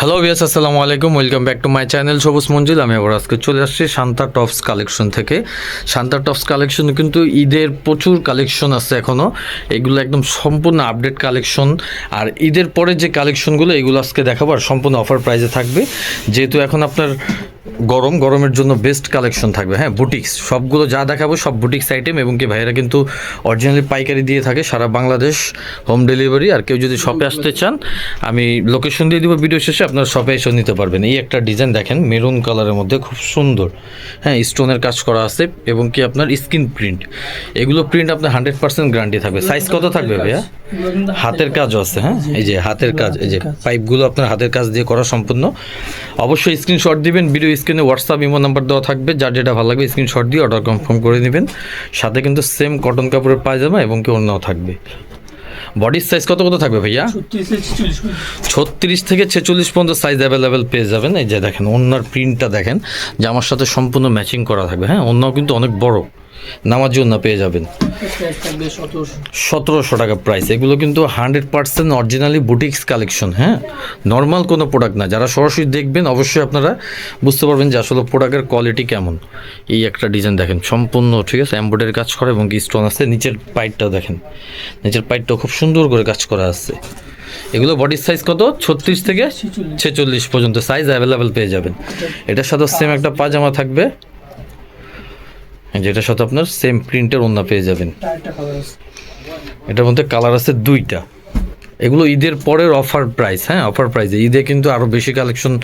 Hello বিয়াস আসসালামু আলাইকুম। Welcome back to my channel Sabuj Manzil. আমি আবার আজকে চলে আসছি শান্তা টপস কালেকশন থেকে। শান্তা টপস কালেকশন কিন্তু ঈদের প্রচুর কালেকশন আছে এখনও এগুলো একদম সম্পূর্ণ আপডেট কালেকশন আর ঈদের পরে যে কালেকশনগুলো এগুলো আজকে দেখাবার সম্পূর্ণ অফার প্রাইজে থাকবে। যেহেতু এখন আপনার গরম, গরমের জন্য বেস্ট কালেকশন থাকবে। হ্যাঁ বুটিক্স সবগুলো যা দেখাবো সব বুটিক্স আইটেম এবং কি ভাইয়েরা কিন্তু অরিজিনালি পাইকারি দিয়ে থাকে। সারা বাংলাদেশ হোম ডেলিভারি আর কেউ যদি শপে আসতে চান, আমি লোকেশন দিয়ে দিব ভিডিও শেষে। আপনার শপে এসে নিতে পারবেন। এই একটা ডিজাইন দেখেন মেরুন কালারের মধ্যে খুব সুন্দর। হ্যাঁ স্টোনের কাজ করা আছে এবং কি আপনার স্কিন প্রিন্ট এগুলো প্রিন্ট আপনার হান্ড্রেড পার্সেন্ট গ্যারান্টি থাকবে। সাইজ কত থাকবে ভাইয়া? হাতের কাজও আছে হ্যাঁ? এই যে হাতের কাজ, এই যে পাইপগুলো আপনার হাতের কাজ দিয়ে করা সম্পূর্ণ। অবশ্যই স্ক্রিনশট দিবেন ভিডিও স্ক্রিনে হোয়াটসঅ্যাপ ইমো নাম্বার দেওয়া থাকবে, যার যেটা ভালো লাগবে স্ক্রিনশট দিয়ে অর্ডার কনফার্ম করে নেবেন। সাথে কিন্তু সেম কটন কাপড়ের পায়জামা এবং কি অন্যও থাকবে। বডির সাইজ কত কত থাকবে ভাইয়া? ছত্রিশ থেকে ছেচল্লিশ পর্যন্ত সাইজ অ্যাভেলেবেল পেয়ে যাবেন। এই যে দেখেন অন্যার প্রিন্টটা দেখেন জামার সাথে সম্পূর্ণ ম্যাচিং করা থাকবে। হ্যাঁ অন্যও কিন্তু অনেক বড়। নামার জন্য পেয়ে যাবেন। সতেরোশো টাকা প্রাইস এগুলো কিন্তু hundred percent originally boutiques collection হ্যাঁ? নর্মাল কোনো প্রোডাক্ট না। যারা সরাসরি দেখবেন, অবশ্যই আপনারা বুঝতে পারবেন যে আসলে প্রোডাক্টের কোয়ালিটি কেমন। এই একটা ডিজাইন দেখেন, সম্পূর্ণ, ঠিক আছে এম্ব্রয়ডারি কাজ করা এবং স্টোন আছে। নিচের পাইটটাও দেখেন। নিচের পাইটটাও খুব সুন্দর করে কাজ করা আছে। এগুলো বডির সাইজ কত? ছত্রিশ থেকে ছেচল্লিশ পর্যন্ত সাইজ অ্যাভেলেবেল পেয়ে যাবেন। এটার সাথে সেম একটা পাজামা থাকবে। যেটার সাথে আপনার সেম প্রিন্টের ওন্না পেয়ে যাবেন। এটার মধ্যে কালার আছে দুইটা। এগুলো ঈদের পরের অফার প্রাইস হ্যাঁ অফার প্রাইসে ঈদে কিন্তু আরও বেশি কালেকশন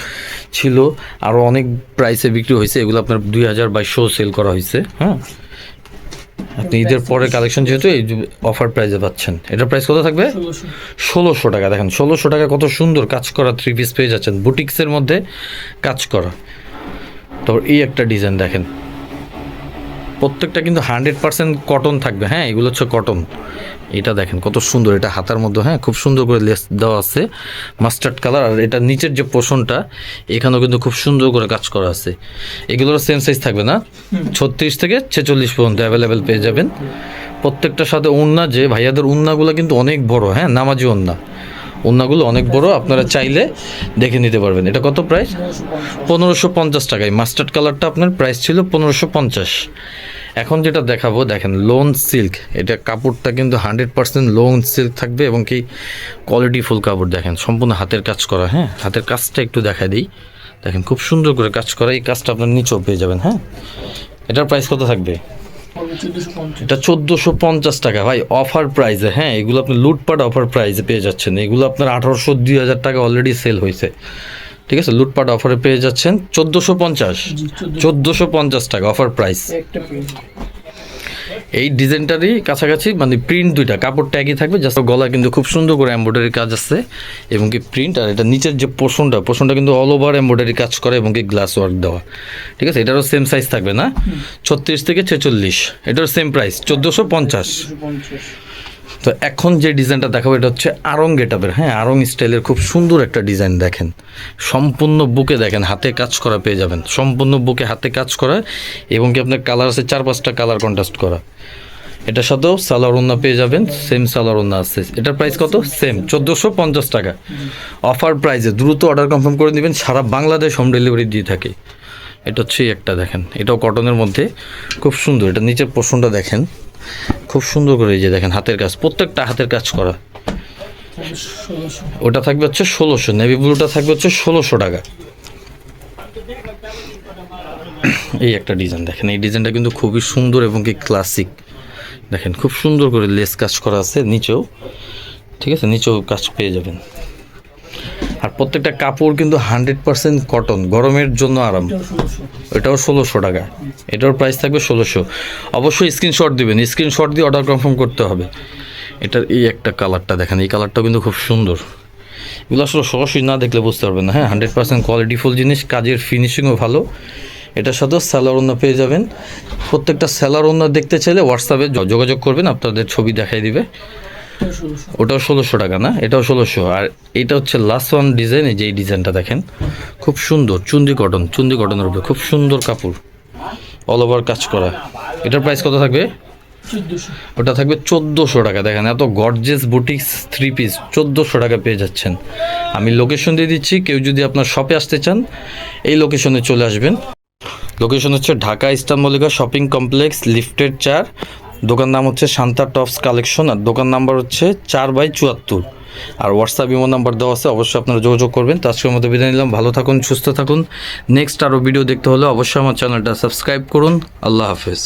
ছিল আরও অনেক প্রাইসে বিক্রি হয়েছে। এগুলো আপনার দুই হাজার বাইশশো সেল করা হয়েছে হ্যাঁ। আপনি ঈদের পরে কালেকশন যেহেতু এই অফার প্রাইসে পাচ্ছেন। এটার প্রাইস কত থাকবে? ষোলোশো। টাকা। দেখেন ষোলোশো টাকা কত সুন্দর কাজ করা থ্রি পিস পেয়ে যাচ্ছেন। বুটিক্সের মধ্যে কাজ করা। তো এই একটা ডিজাইন দেখেন। প্রত্যেকটা কিন্তু হান্ড্রেড পার্সেন্ট কটন থাকবে হ্যাঁ? এগুলো হচ্ছে কটন। এটা দেখেন কত সুন্দর এটা হাতার মধ্যে হ্যাঁ? খুব সুন্দর করে লেস দেওয়া আছে মাস্টার্ড কালার। আর এটা নিচের যে পোষণটা এখানেও কিন্তু খুব সুন্দর করে কাজ করা আছে। এগুলোর সেম সাইজ থাকবে না? ছত্রিশ থেকে ছেচল্লিশ পর্যন্ত অ্যাভেলেবেল পেয়ে যাবেন। প্রত্যেকটার সাথে উন্না যে ভাইয়াদের উন্নাগুলো কিন্তু অনেক বড় হ্যাঁ? নামাজি উন্না। উন্নাগুলো অনেক বড়, আপনারা চাইলে দেখে নিতে পারবেন। এটা কত প্রাইস পনেরোশো পঞ্চাশ টাকায়। মাস্টার্ড কালারটা আপনার প্রাইস ছিল পনেরোশো পঞ্চাশ। এখন যেটা দেখাবো, দেখেন লোন সিল্ক এটা কাপড়টা কিন্তু হান্ড্রেড পার্সেন্ট লোন সিল্ক থাকবে এবং কি কোয়ালিটি ফুল কাপড়, দেখেন, সম্পূর্ণ হাতের কাজ করা হ্যাঁ? হাতের কাজটা একটু দেখা দিই। দেখেন, খুব সুন্দর করে কাজ করা, এই কাজটা আপনার নিচেও পেয়ে যাবেন হ্যাঁ? এটার প্রাইস কত থাকবে? এটা চোদ্দোশো পঞ্চাশ টাকা। ভাই অফার প্রাইসে হ্যাঁ এগুলো আপনি লুটপাট অফার প্রাইসে পেয়ে যাচ্ছেন। এগুলো আপনার আঠারোশো দুই হাজার টাকা অলরেডি সেল হয়েছে। ঠিক আছে? লুটপাট অফারে পেয়ে যাচ্ছেন চোদ্দোশো পঞ্চাশ। চোদ্দোশো পঞ্চাশ। টাকা অফার প্রাইস এই ডিজাইনটারই কাছাকাছি মানে প্রিন্ট দুইটা কাপড় একই থাকবে জাস্ট গলা কিন্তু খুব সুন্দর করে এম্ব্রয়ডারি কাজ আছে এবং কি প্রিন্ট আর এটা নিচের যে পোষণটা পোষণটা কিন্তু অল ওভার এম্ব্রয়ডারি কাজ করে এবং কি গ্লাস ওয়ার্ক দেওয়া। ঠিক আছে? এটারও সেম সাইজ থাকবে না? ছত্রিশ থেকে ছেচল্লিশ। এটার সেম প্রাইস চোদ্দোশো পঞ্চাশ। তো এখন যে ডিজাইনটা দেখাবো, এটা হচ্ছে আরং গেটাপের হ্যাঁ আরং স্টাইলের খুব সুন্দর একটা ডিজাইন দেখেন। সম্পূর্ণ বুকে দেখেন, হাতে কাজ করা পেয়ে যাবেন। সম্পূর্ণ বুকে হাতে কাজ করা এবং কি আপনার কালার আছে, চার পাঁচটা কালার কন্ট্রাস্ট করা। এটার সাথেও সালোয়ার ওন্না পেয়ে যাবেন সেম সালোয়ার ওন্না আছে। এটার প্রাইস কত? সেম চোদ্দোশো পঞ্চাশ টাকা। অফার প্রাইসে দ্রুত অর্ডার কনফার্ম করে নেবেন, সারা বাংলাদেশ হোম ডেলিভারি দিয়ে থাকে। এটা হচ্ছে একটা দেখেন। এটাও কটনের মধ্যে। খুব সুন্দর। এটা নিচের পোষণটা দেখেন। খুব সুন্দর করে এই যে দেখেন, হাতের কাজ। প্রত্যেকটা হাতের কাজ করা। ওটা থাকবে হচ্ছে ষোলোশো। নেভি ব্লুটা থাকবে হচ্ছে ষোলোশো টাকা। এই একটা ডিজাইন দেখেন। এই ডিজাইনটা কিন্তু খুবই সুন্দর এবং কি ক্লাসিক দেখেন, খুব সুন্দর করে লেস কাজ করা আছে নিচেও। ঠিক আছে? নিচেও কাজ পেয়ে যাবেন। আর প্রত্যেকটা কাপড় কিন্তু হান্ড্রেড পার্সেন্ট কটন গরমের জন্য আরাম। এটাও ষোলোশো। টাকা। এটার প্রাইস থাকবে ষোলোশো। অবশ্যই স্ক্রিনশট দিবেন। স্ক্রিনশট দিয়ে অর্ডার কনফার্ম করতে হবে। এটার এই একটা কালারটা দেখেন। এই কালারটাও কিন্তু খুব সুন্দর। এগুলো আসলে সরাসরি না দেখলে বুঝতে পারবেন না হ্যাঁ? হান্ড্রেড পার্সেন্ট কোয়ালিটিফুল জিনিস কাজের ফিনিশিংও ভালো। এটার সাথেও স্যালার ওনা পেয়ে যাবেন। প্রত্যেকটা স্যালার ওনা দেখতে চাইলে হোয়াটসঅ্যাপে যোগাযোগ করবেন আপনাদের ছবি দেখাই দিবে। ওটাও ষোলোশো। টাকা না? এটাও ষোলোশো। আর এটা হচ্ছে লাস্ট ওয়ান ডিজাইন যে ডিজাইনটা দেখেন। খুব সুন্দর চুন্দি কটন চুন্দি কটনের উপরে। খুব সুন্দর কাপড় অল ওভার কাজ করা। এটার প্রাইস কত থাকবে? ওটা থাকবে চোদ্দোশো টাকা। দেখেন এত গর্জেস বুটিক্স থ্রি পিস চোদ্দোশো টাকা পেয়ে যাচ্ছেন। আমি লোকেশন দিয়ে দিচ্ছি কেউ যদি আপনার শপে আসতে চান এই লোকেশনে চলে আসবেন। লোকেশন হচ্ছে Dhaka eastern Mallika shopping complex লিফটের চার দোকান নাম হচ্ছে শান্তা টপস কালেকশন, আর দোকান নাম্বার হচ্ছে চার বাই চুয়াত্তর। আর হোয়াটসঅ্যাপ ইমো নাম্বার দেওয়া আছে, অবশ্যই আপনারা যোগাযোগ করবেন। তো আজকের মতো বিদায় নিলাম, ভালো থাকুন, সুস্থ থাকুন। নেক্সট আরও ভিডিও দেখতে হলে অবশ্যই আমার চ্যানেলটা সাবস্ক্রাইব করুন। আল্লাহ হাফেজ।